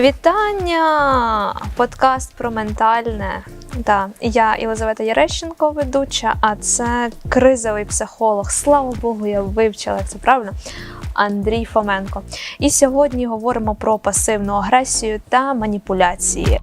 Вітання! Подкаст про ментальне. Да, я Єлизавета Ярещенко, ведуча, а це кризовий психолог. Слава Богу, я вивчила це правильно. Андрій Фоменко. І сьогодні говоримо про пасивну агресію та маніпуляції.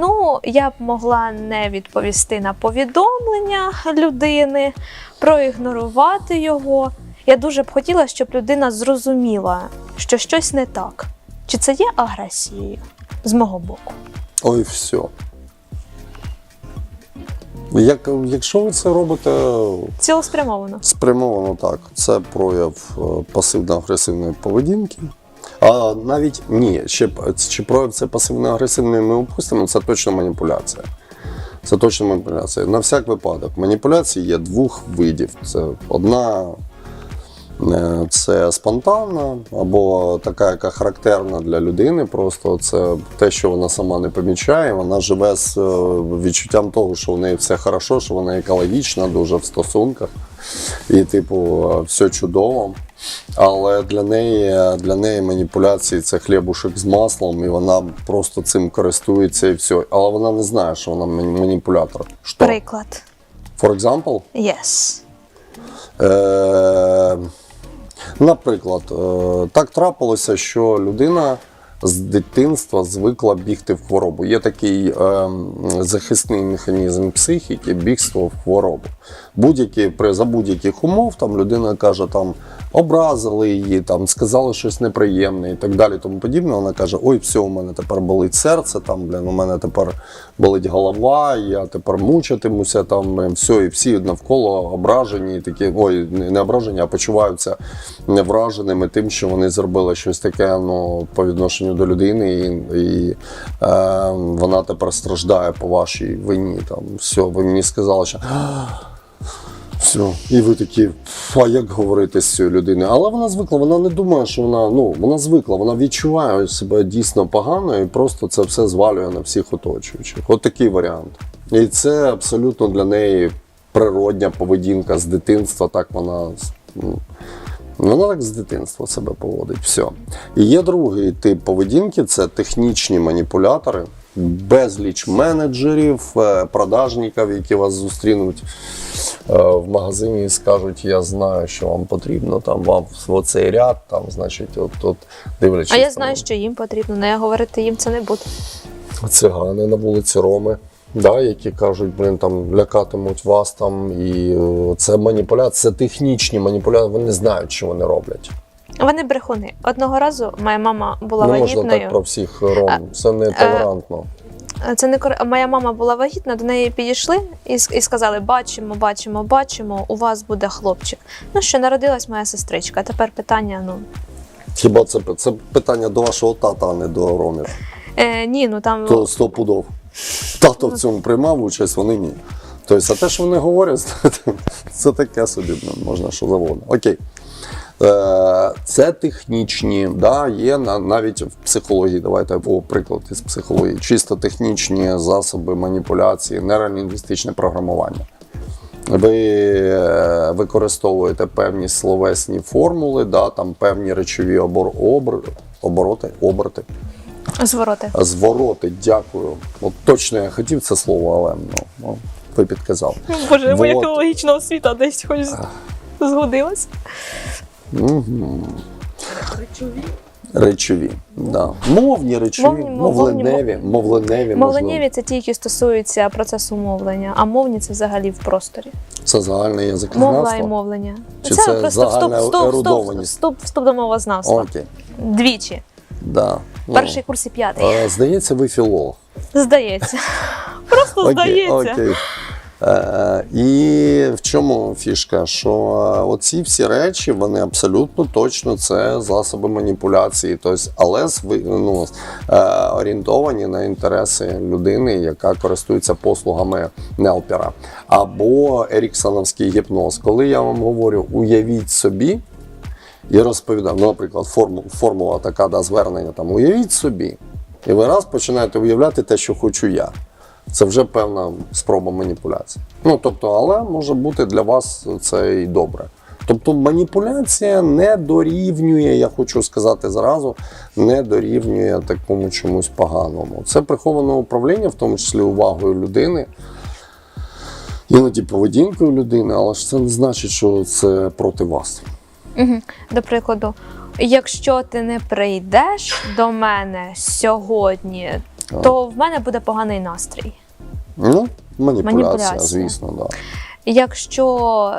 Ну, я б могла не відповісти на повідомлення людини, проігнорувати його. Я дуже б хотіла, щоб людина зрозуміла, що щось не так. Чи це є агресією з мого боку? Ой, все. Як, якщо ви це робите Цілеспрямовано. спрямовано так, це прояв е, пасивно-агресивної поведінки. А навіть ні, ще чи прояв це пасивно-агресивної ми опустимо, це точно маніпуляція. Це точно маніпуляція. На всяк випадок. Маніпуляції є двох видів. Це одна е, це спонтанна, або така, яка характерна для людини. Просто це те, що вона сама не помічає. Вона живе з е, відчуттям того, що в неї все хорошо, що вона екологічна, дуже в стосунках, і, типу, е, все чудово. Але для неї, для неї маніпуляції це хлібушек з маслом, і вона просто цим користується і все. Але вона не знає, що вона маніпулятор. Що? Приклад. For example? Yes. Е, наприклад, е, так трапилося, що людина з дитинства звикла бігти в хворобу. Є такий е, захисний механізм психіки, бігство в хворобу. Будь-які, при, за будь-яких умов там людина каже, там образили її, там сказали щось неприємне і так далі. Тому подібне. Вона каже: Ой, все, у мене тепер болить серце, там, блін, у мене тепер болить голова, я тепер мучитимуся, там все, і всі навколо ображені, і такі, ой, не ображені, а почуваються невраженими тим, що вони зробили щось таке ну, по відношенню до людини, і, і е, вона тепер страждає по вашій вині. Там, все, ви мені сказали, що. Все, і ви такі, а як говорити з цією людиною? Але вона звикла, вона не думає, що вона ну вона звикла, вона відчуває себе дійсно погано і просто це все звалює на всіх оточуючих. От такий варіант. І це абсолютно для неї природня поведінка з дитинства. Так вона ну, вона так з дитинства себе поводить. Все. І є другий тип поведінки це технічні маніпулятори, безліч менеджерів, е, продажників, які вас зустрінуть в магазині і скажуть: я знаю, що вам потрібно, там вам в оцей ряд, там, значить, от, от дивлячись. А я там, знаю, що їм потрібно, але я говорити їм це не буду. цигани на вулиці Роми. Да, які кажуть, блин, там лякатимуть вас там, і е, це маніпуляція, це технічні маніпуляції. Вони знають, що вони роблять. Вони брехуни. Одного разу моя мама була не можна так про всіх ром. Це не толерантно. Це не кор... Моя мама була вагітна, до неї підійшли і, і сказали: бачимо, бачимо, бачимо, у вас буде хлопчик. Ну що, народилась моя сестричка. Тепер питання: ну Хіба це, це питання до вашого тата, а не до ромів? е, ні, ну там То сто пудов. Тато в цьому приймав участь, вони ні. Тобто, а те, що вони говорять, це таке собі, ну, можна що завгодно. Окей. Е, Це технічні, да, є навіть в психології. Давайте о, приклад із психології. Чисто технічні засоби маніпуляції, нейролінгвістичне програмування. Ви е, використовуєте певні словесні формули, да, там певні речові обор, обр, обороти, оберти. звороти. Звороти, дякую. От точно я хотів це слово, але ну, ну, ви підказав. Боже, моя Вот. філологічна освіта десь хоч згодилась. Угу. Речові. Да. Мовні речові, Мовні, мов- мовленеві, мовленеві, це ті, які стосуються процесу мовлення, а мовні це взагалі в просторі. Це загальне Мовла і мовлення. Чи це просто вступ, загальна вступ, вступ, ерудованість? вступ, вступ до мовознавства. Окей. Двічі. Да. Ну, Перший курс і п'ятий. е, Здається, ви філолог. Здається. Просто здається. окей. Е, і в чому фішка? Що е, оці всі речі, вони абсолютно точно це засоби маніпуляції, тобто, але ну, е, орієнтовані на інтереси людини, яка користується послугами Нелпера. Або Еріксоновський гіпноз. Коли я вам говорю, уявіть собі. І розповідаю, ну, наприклад, форму, формула така да, звернення там, уявіть собі, І ви раз починаєте уявляти те, що хочу я. Це вже певна спроба маніпуляції. Ну тобто, але може бути для вас це і добре. Тобто маніпуляція не дорівнює, я хочу сказати зразу, не дорівнює такому чомусь поганому. Це приховане управління, в тому числі увагою людини, іноді поведінкою людини, але ж це не значить, що це проти вас. До прикладу, якщо ти не прийдеш до мене сьогодні. То в мене буде поганий настрій. Ну, маніпуляція, Маніпуляція. звісно, так. Да. Якщо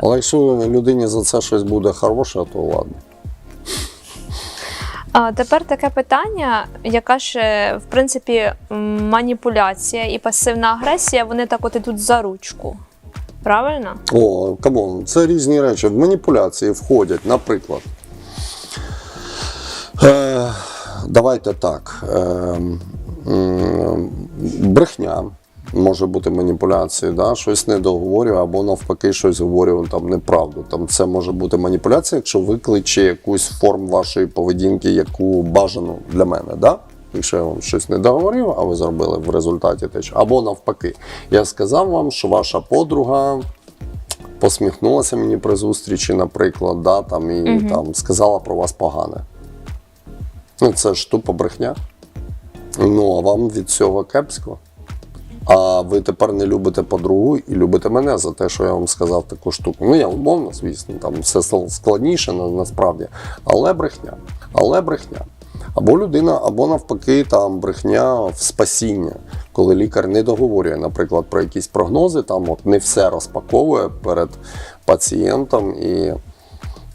Але якщо людині за це щось буде хороше, то ладно. а, тепер таке питання, яка ж в принципі маніпуляція і пасивна агресія, вони так от ідуть за ручку. Правильно? О, камон, це різні речі. В маніпуляції входять, наприклад. Е, давайте так. Е, брехня може бути маніпуляцією, да? щось не договорює, або навпаки, щось говорю там неправду. Там це може бути маніпуляція, якщо викличе якусь форму вашої поведінки, яку бажану для мене. Да? Якщо я вам щось не договорив, а ви зробили в результаті те, що- або навпаки, я сказав вам, що ваша подруга посміхнулася мені при зустрічі, наприклад, да, там, і Мгм. там, сказала про вас погане. Ну, це ж тупо брехня. Ну, а вам від цього кепсько. А ви тепер не любите подругу і любите мене за те, що я вам сказав таку штуку. Ну, я умовно, звісно, там все складніше на, насправді, але брехня. Але брехня. Або людина, або навпаки, там брехня в спасіння, коли лікар не договорює, наприклад, про якісь прогнози, там от не все розпаковує перед пацієнтом і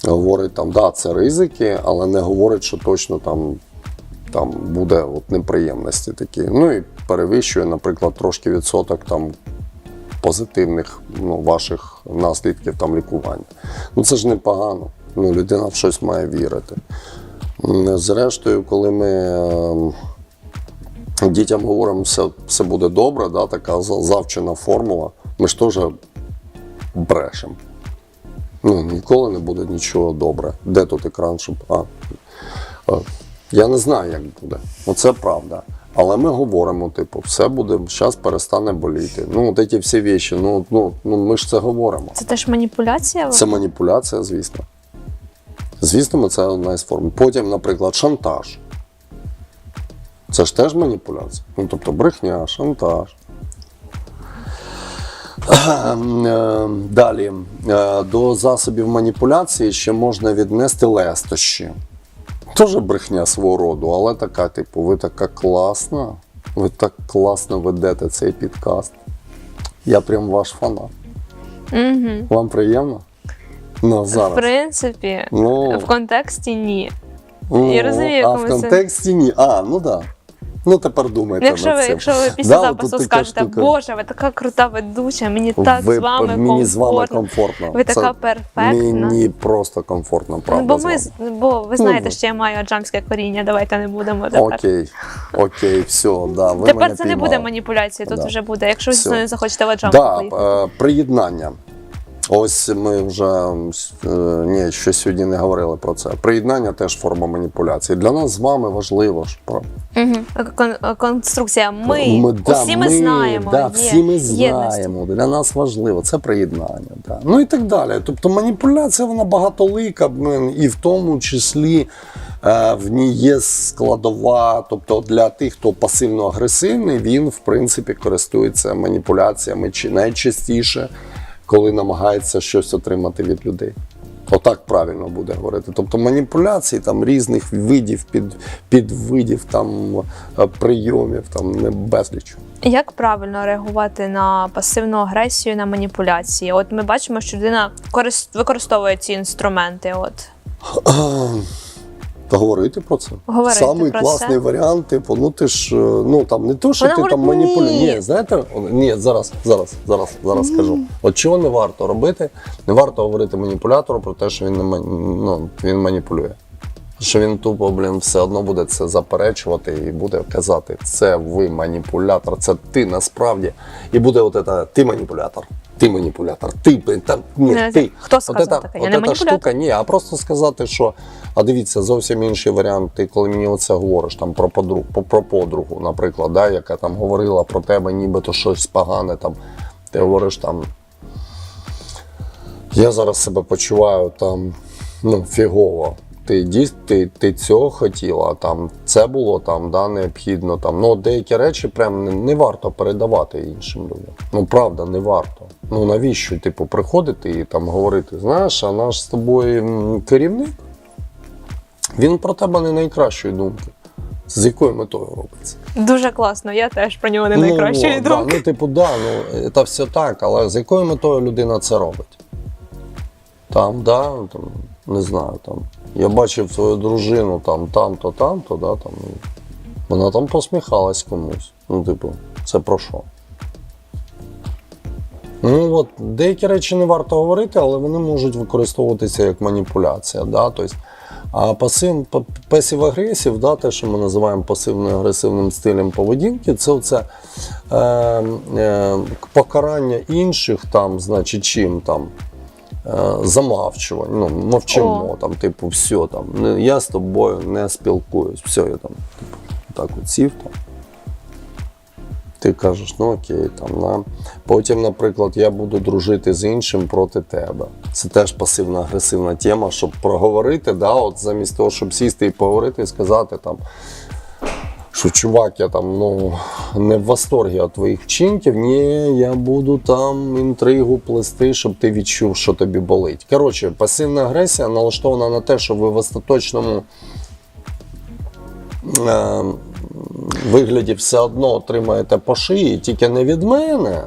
говорить там, да, це ризики, але не говорить, що точно там там буде от неприємності такі. Ну і перевищує, наприклад, трошки відсоток там позитивних ну, ваших наслідків там лікування. Ну це ж непогано. Ну, людина в щось має вірити. Зрештою, коли ми е, дітям говоримо, все, все буде добре, да, така завчена формула, ми ж теж брешемо. Ну, ніколи не буде нічого добре. Де тут екран, щоб. А, Я не знаю, як буде. Оце правда. Але ми говоримо, типу, все буде, зараз перестане боліти. Ну, от ці всі віші, ну, ну, ну ми ж це говоримо. Це теж маніпуляція? Це маніпуляція, звісно. Звісно, це одна із форм. Потім, наприклад, шантаж. Це ж теж маніпуляція. Ну, тобто брехня, шантаж. Е, Далі, Е, до засобів маніпуляції ще можна віднести лестощі. Теж брехня свого роду, але така, типу, ви така класна, ви так класно ведете цей підкаст. Я прям ваш фанат. Угу. Вам приємно? Ну, В принципі, Ну, в контексті ні. ну, я розумію, а якому в це- контексті ні. А, ну так. Да. Ну тепер думайте. Ну, Якщо над ви, цим. якщо ви після Да, запису скажете, штука. Боже, ви така крута ведуча, мені так ви, з вами мені комфортно. з вами комфортно. Ви Це така перфектна. Мені просто комфортно, Ну, правда. бо з ми вами. з- бо ви знаєте, Ну, що я маю аджамське коріння, давайте не будемо тепер. Окей, окей, все, да. Ви Тепер мене це не буде піймали. маніпуляції, тут Да. вже буде. Якщо ви захочете в аджам Да, е, приєднання. Ось ми вже е, ні, ще сьогодні не говорили про це. Приєднання теж форма маніпуляції. Для нас з вами важливо ж про Угу. Конструкція. Ми, да, усі ми, знаємо. Да, є всі ми знаємо. Для нас важливо, це приєднання. Да. Ну і так далі. Тобто маніпуляція вона багатолика, і в тому числі е, в ній є складова. Тобто для тих, хто пасивно-агресивний, він в принципі користується маніпуляціями чи найчастіше, коли намагається щось отримати від людей. Отак правильно буде говорити. Тобто маніпуляції там різних видів, під, підвидів, там е, прийомів, там не безліч. Як правильно реагувати на пасивну агресію, на маніпуляції? От ми бачимо, що людина корис- використовує ці інструменти. От Та говорити про це. Говорити Самий про класний це. варіант, типу, ну ти ж, е, ну там не то, що Вона ти там говорить, маніпулюєш. ні. Ні, знаєте, ні, зараз, зараз, зараз, зараз скажу. От чого не варто робити? Не варто говорити маніпулятору про те, що він не ну, він маніпулює. Що він тупо, блін, все одно буде це заперечувати і буде казати, це ви маніпулятор, це ти насправді. І буде от це, ти маніпулятор. Ти маніпулятор, ти там ні, Не, ти. хто От сказав ета- таке? Я от не штука, ні, а просто сказати, що а дивіться, зовсім інший варіант. Ти коли мені оце говориш там про подругу, про, про подругу, наприклад, да, яка там говорила про тебе, нібито щось погане. Там ти говориш там. Я зараз себе почуваю там ну, фігово. Ти дійсно ти, ти цього хотіла, там це було там да, необхідно. Там. Ну, деякі речі прям не, не варто передавати іншим людям. Ну правда, не варто. Ну навіщо, типу, приходити і там говорити, знаєш, а наш з тобою керівник, він про тебе не найкращої думки. З якою метою робиться? Дуже класно, я теж про нього не найкращої ну, да, ну, типу, да, ну це все так, але з якою метою людина це робить? Там, да, там, не знаю, там. Я бачив твою дружину там, там-то, там-то, да, там. Вона там посміхалась комусь. Ну, типу, це про що? Ну от деякі речі не варто говорити, але вони можуть використовуватися як маніпуляція. Да? Тобто, а пасив, пасів агресів, да, те, що ми називаємо пасивно-агресивним стилем поведінки, це оце, е, е, покарання інших, там, значить, чим там. Е, Замавчування, ну, мовчимо, О. там, типу, все, там, я з тобою не спілкуюсь, все, я там, типу, так от сів там. Ти кажеш, ну окей, там на потім, наприклад, я буду дружити з іншим проти тебе. Це теж пасивно-агресивна тема, щоб проговорити, да, от замість того, щоб сісти і поговорити і сказати там. Що чувак, я там ну не в восторгі від твоїх вчинків. Ні, я буду там інтригу плести, щоб ти відчув, що тобі болить. Коротше, пасивна агресія налаштована на те, що ви в остаточному е, вигляді все одно отримаєте по шиї, тільки не від мене,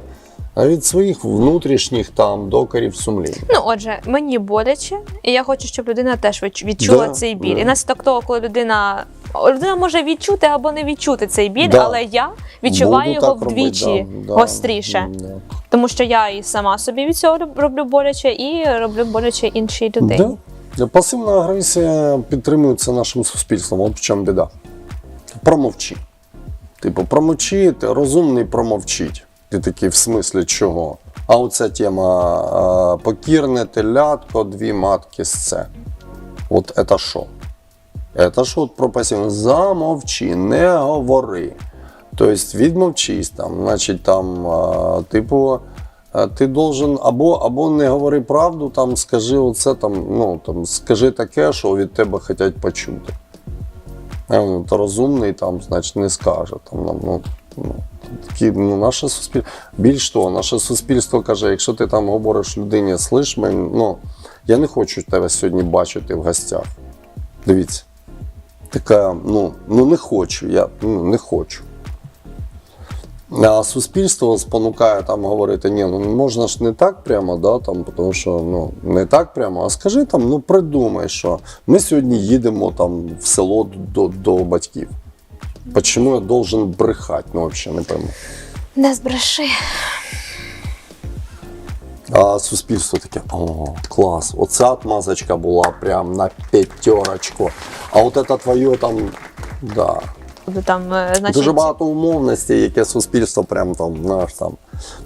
а від своїх внутрішніх там докорів сумління. Ну, отже, мені боляче, і я хочу, щоб людина теж відчула Да, цей біль. да. І наслідок того, коли людина. Людина може відчути або не відчути цей біль, Да. але я відчуваю Буду його вдвічі робити, да, гостріше. да. Тому що я і сама собі від цього роблю боляче, і роблю боляче іншій людині. Да. Пасивна агресія підтримується нашим суспільством. От в чому біда. Промовчи. Типу, промовчи, розумний промовчить. Ти такий в смислі чого? А оця тема покірне телятко, дві матки з це. От це що? Це от про пасивну. Замовчи, не говори. Тобто відмовчись там, значить там, типу, ти должен або, або не говори правду, там скажи оце там, ну там скажи таке, що від тебе хочуть почути. А, ну, розумний там, значить, не скаже. Там, ну, такі, ну, наше суспільство. Більш того, наше суспільство каже, якщо ти там говориш людині, слиш мене, ну, я не хочу тебе сьогодні бачити в гостях. Дивіться. Така, ну, ну не хочу, я ну, не хочу. А суспільство спонукає там говорити, ні, ну можна ж не так прямо, да, там, тому що ну, не так прямо, а скажи там, ну придумай, що ми сьогодні їдемо там в село до, до батьків. Почему я должен брехати? Ну, взагалі не пойму. Не збреши. А суспільство таке, о, клас, оця отмазочка була прям на п'ятерочку. А от це твоє там, да. Там, е, значить, Дуже багато умовностей, яке суспільство прям там, знаєш, там,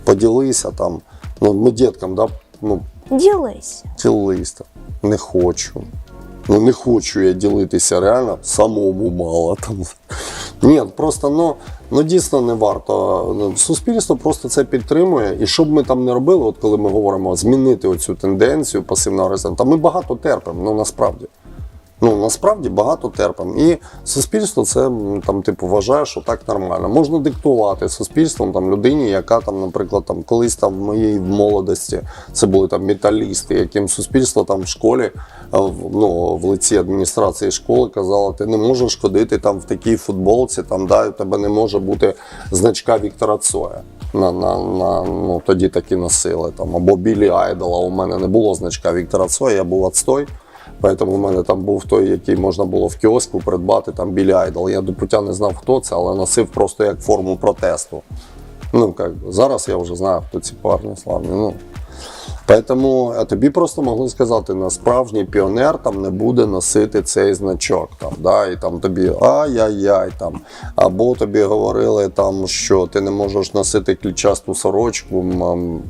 поділися там. Ну, ми діткам, да, ну, ділися. ділись. Не хочу. Ну не хочу я ділитися реально, самому мало там. Ні, просто ну, ну дійсно не варто. Ну, Суспільство просто це підтримує. І що б ми там не робили, от коли ми говоримо змінити оцю тенденцію пасивного агресивного, та ми багато терпимо, ну насправді. Ну насправді багато терпимо. І суспільство це там, типу, вважає, що так нормально. Можна диктувати суспільством там людині, яка там, наприклад, там колись там в моїй молодості це були там металісти, яким суспільство там в школі, ну, в лиці адміністрації школи казало, ти не можеш ходити там в такій футболці, там да, у тебе не може бути значка Віктора Цоя. На, на, на, ну, тоді такі носили там, або Білі Айдола. У мене не було значка Віктора Цоя, я був отстой. Поэтому у мене там був той, який можна було в кіоску придбати там Білі Айдол. Я до пуття не знав, хто це, але носив просто як форму протесту. Ну, би, зараз я вже знаю, хто ці парні славні. Ну. Поэтому а тобі просто могли сказати, на справжній піонер там не буде носити цей значок. Там, да, і там тобі ай-яй-яй. Там. Або тобі говорили, там, що ти не можеш носити клітчасту сорочку. м,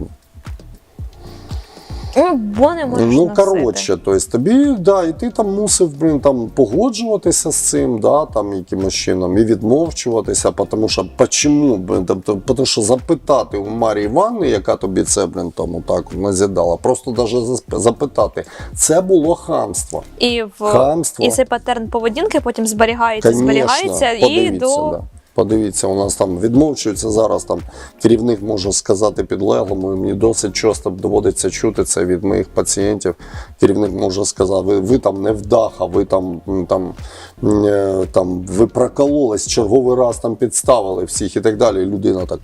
Ну, бо не можеш Ну, носити. коротше, тобто тобі, да, і ти там мусив, блін, там погоджуватися з цим, да, там якимось чином, і відмовчуватися, тому що почему, блін, тобто, тому що запитати у Марії Івановни, яка тобі це, блін, там отак назідала, просто навіть запитати, це було хамство. І, в... Хамство. і цей патерн поведінки потім зберігається, Конечно, зберігається і до. да. Подивіться, у нас там відмовчується зараз. Там керівник може сказати підлеглому. і Мені досить часто доводиться чути це від моїх пацієнтів. Керівник може сказати, ви, ви там не вдаха, ви там, там, е, там ви прокололись, черговий раз там підставили всіх і так далі. Людина так.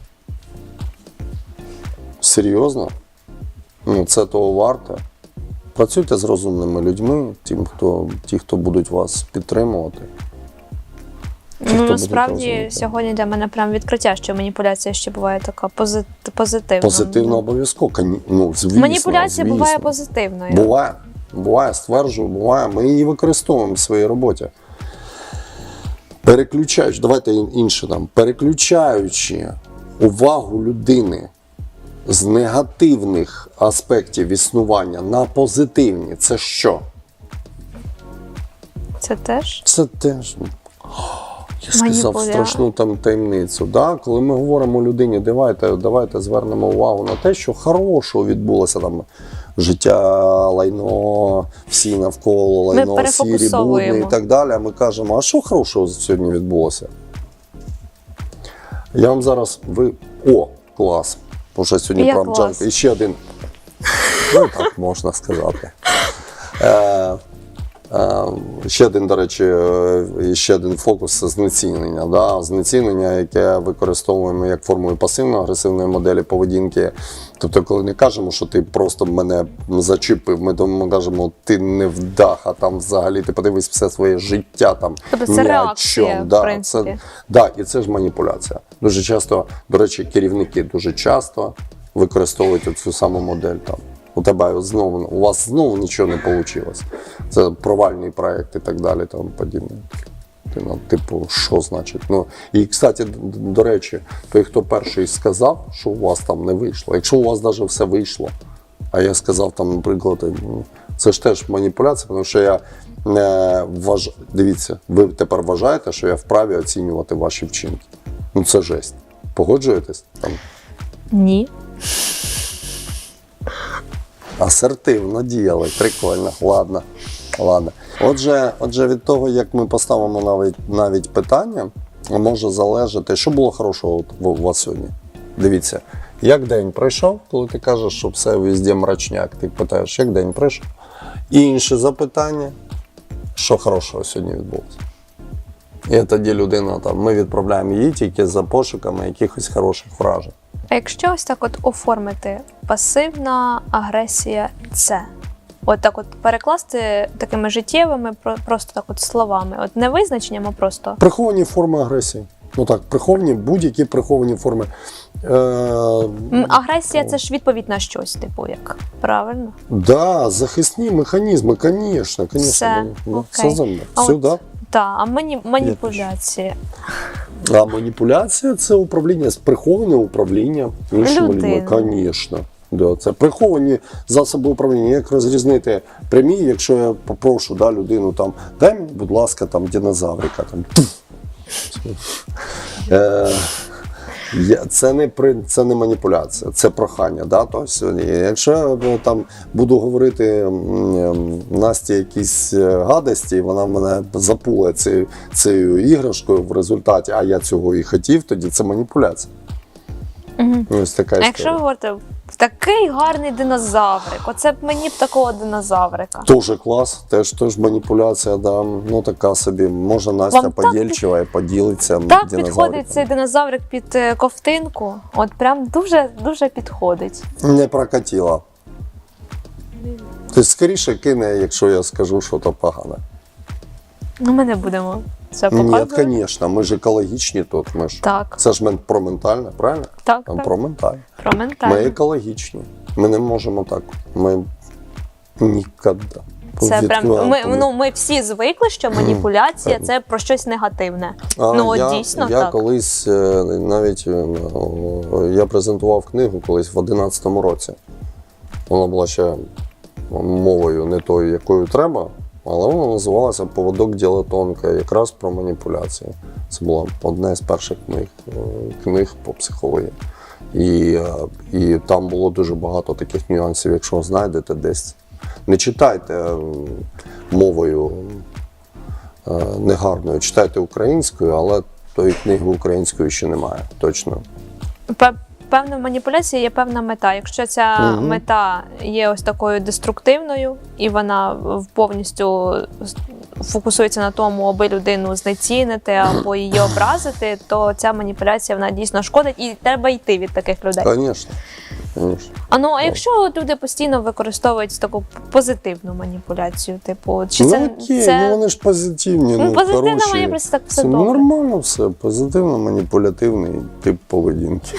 Серйозно? Ну, це того варте. Працюйте з розумними людьми, тим, хто, ті, хто будуть вас підтримувати. Ну, насправді сьогодні для мене прям відкриття, що маніпуляція ще буває така позит... позитивна. Позитивно обов'язково. Ну, звісно, Маніпуляція звісно. буває позитивною. Буває. Буває, стверджую, буває. Ми її використовуємо в своїй роботі. Переключаючи, давайте інше там, переключаючи увагу людини з негативних аспектів існування на позитивні, це що? Це теж Це теж. Я сказав страшну там таємницю. Да? Коли ми говоримо людині, давайте, давайте звернемо увагу на те, що хорошого відбулося там життя, лайно, всі навколо, лайно, сірі, перефокусовуємо. і так далі. А ми кажемо, а що хорошого сьогодні відбулося? Я вам зараз ви. О, клас! Уже сьогодні про клас. І ще один. Ну, так можна сказати. Е, Ще один, до речі, е, ще один фокус це знецінення. Да? Знецінення, яке використовуємо як формою пасивно-агресивної моделі поведінки. Тобто, коли не кажемо, що ти просто мене зачепив, ми тому кажемо, ти не вдаха, там взагалі ти подивись все своє життя там. Тобто це реакція, чому. в принципі. Це, да, і це ж маніпуляція. Дуже часто, до речі, керівники дуже часто використовують цю саму модель там. У тебе знову у вас знову нічого не вийшло. Це провальний проект і так далі, тому подібне. Ну, типу, що значить? Ну і кстати, до речі, той, хто перший сказав, що у вас там не вийшло. Якщо у вас навіть все вийшло, а я сказав там, наприклад, це ж теж маніпуляція, тому що я не вваж... Дивіться, ви тепер вважаєте, що я вправі оцінювати ваші вчинки. Ну це жесть. Погоджуєтесь? Там ні. Асертивно діяли, прикольно, ладно. ладно. Отже, отже, від того, як ми поставимо навіть, навіть питання, може залежати, що було хорошого у вас сьогодні. Дивіться, як день пройшов, коли ти кажеш, що все везде мрачняк, ти питаєш, як день пройшов. І інше запитання, що хорошого сьогодні відбулося. І тоді людина там, ми відправляємо її тільки за пошуками якихось хороших вражень. А якщо ось так от оформити пасивна агресія це. От так от перекласти такими життєвими, про- просто так от словами. От не визначенням, а просто. Приховані форми агресії. Ну так, приховані, будь-які приховані форми. Е, Агресія це ж відповідь на щось, типу, як правильно? да, захисні механізми, звісно, звісно. Все, ну, окей. Все за мною. Все, да. Так, а мані... маніпуляція. А маніпуляція це управління, приховане управління іншими людьми. Звісно. Да, це приховані засоби управління. Як розрізнити прямі, якщо я попрошу да, людину там, дай мені, будь ласка, там динозаврика. Там. Е, я- Це не при це не маніпуляція, це прохання. Да? Тобто, якщо я е, там буду говорити Насті якісь е, гадості, вона мене запуле цією, цією іграшкою в результаті, а я цього і хотів, тоді це маніпуляція. Угу. Ось така А якщо ви говорите, такий гарний динозаврик, оце б мені б такого динозаврика. Тоже клас, теж, теж маніпуляція, да. ну така собі. Може Настя Вам так подільчива і поділиться Так підходить цей динозаврик під е, ковтинку. От прям дуже дуже підходить. Не прокатила. Тобто скоріше кине, якщо я скажу, що то погане. Ну, ми не будемо це Ні, звісно, ми ж екологічні тут. Ми ж. Так, Це ж мен- про ментальне, правильно? так, Там так. Про ментальне. Про Ми екологічні. Ми не можемо так. Ми ніколи. Це прям ми, ну, ми всі звикли, що маніпуляція це про щось негативне. А, ну, я, дійсно я так. колись е, навіть е, я презентував книгу колись в 11-му році. Вона була ще мовою не тою, якою треба, але вона називалася Поводок діла тонка, якраз про маніпуляції. Це була одна з перших книг, е, книг по психології. І, е, і там було дуже багато таких нюансів, якщо знайдете десь. Не читайте е, мовою негарною, читайте українською, але тої книги української ще немає, точно. Пе- Певна маніпуляція є певна мета. Якщо ця Мгм. мета є ось такою деструктивною, і вона повністю фокусується на тому, аби людину знецінити або її образити, то ця маніпуляція вона дійсно шкодить, і треба йти від таких людей. Звісно. Звісно. А ну а якщо люди постійно використовують таку позитивну маніпуляцію, типу, чи це, ну, окей, це... ну вони ж позитивні. Ну, Ну, позитивна хороші. маніпуляція, так все Це добре. нормально все, позитивно маніпулятивний тип поведінки.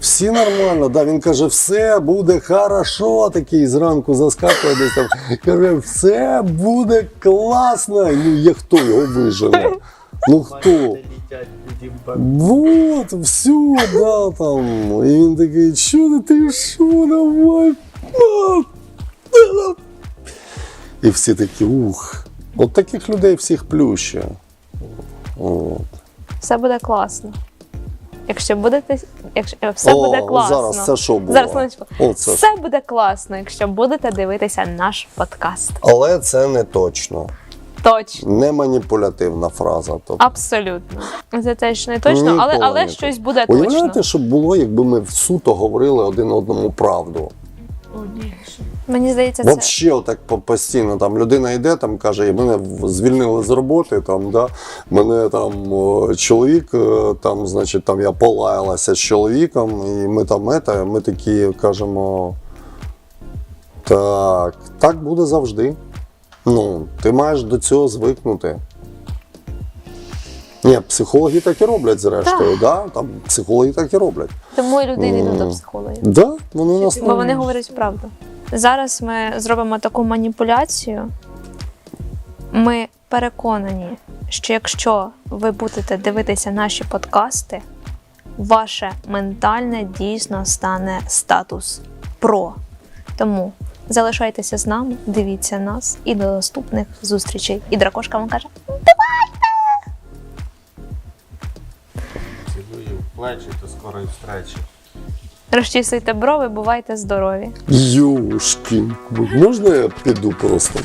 Всі нормально, да, він каже, все буде хорошо, такий зранку заскакує десь там. Каже, все буде класно. Ну, є хто його вижене? Ну хто? Вот, все, да, там. І він такий, що ти, ти що, давай. І всі такі, ух. От таких людей всіх плюще. От. все буде класно. Якщо будете, якщо е, все О, буде класно. Зараз це що було? Зараз хвилиночку. Оце. Все буде класно, якщо будете дивитися наш подкаст. Але це не точно. Точно. Не маніпулятивна фраза. Тобто. Абсолютно. Це теж не точно, але, Ніколи але не щось буде Уявляєте, точно. що б було, якби ми в суто говорили один одному правду. О, ні. Мені здається, це Взагалі, отак постійно там людина йде, там каже, мене звільнили з роботи, там, да, мене там чоловік, е, там, значить, там я полаялася з чоловіком, і ми там ета, ми такі кажемо. Так, так буде завжди. Ну, ти маєш до цього звикнути. Ні, психологи так і роблять, зрештою, да? там психологи так і роблять. тому і люди йдуть до психологів. Да, вони нас Бо вони говорять правду. Зараз ми зробимо таку маніпуляцію. Ми переконані, що якщо ви будете дивитися наші подкасти, ваше ментальне дійсно стане статус про. Тому залишайтеся з нами, дивіться нас і до наступних зустрічей. І дракошка вам каже: Цілую в плечі, до скорої встречі. розчісуйте брови, бувайте здорові. Юшки, Можна я піду просто?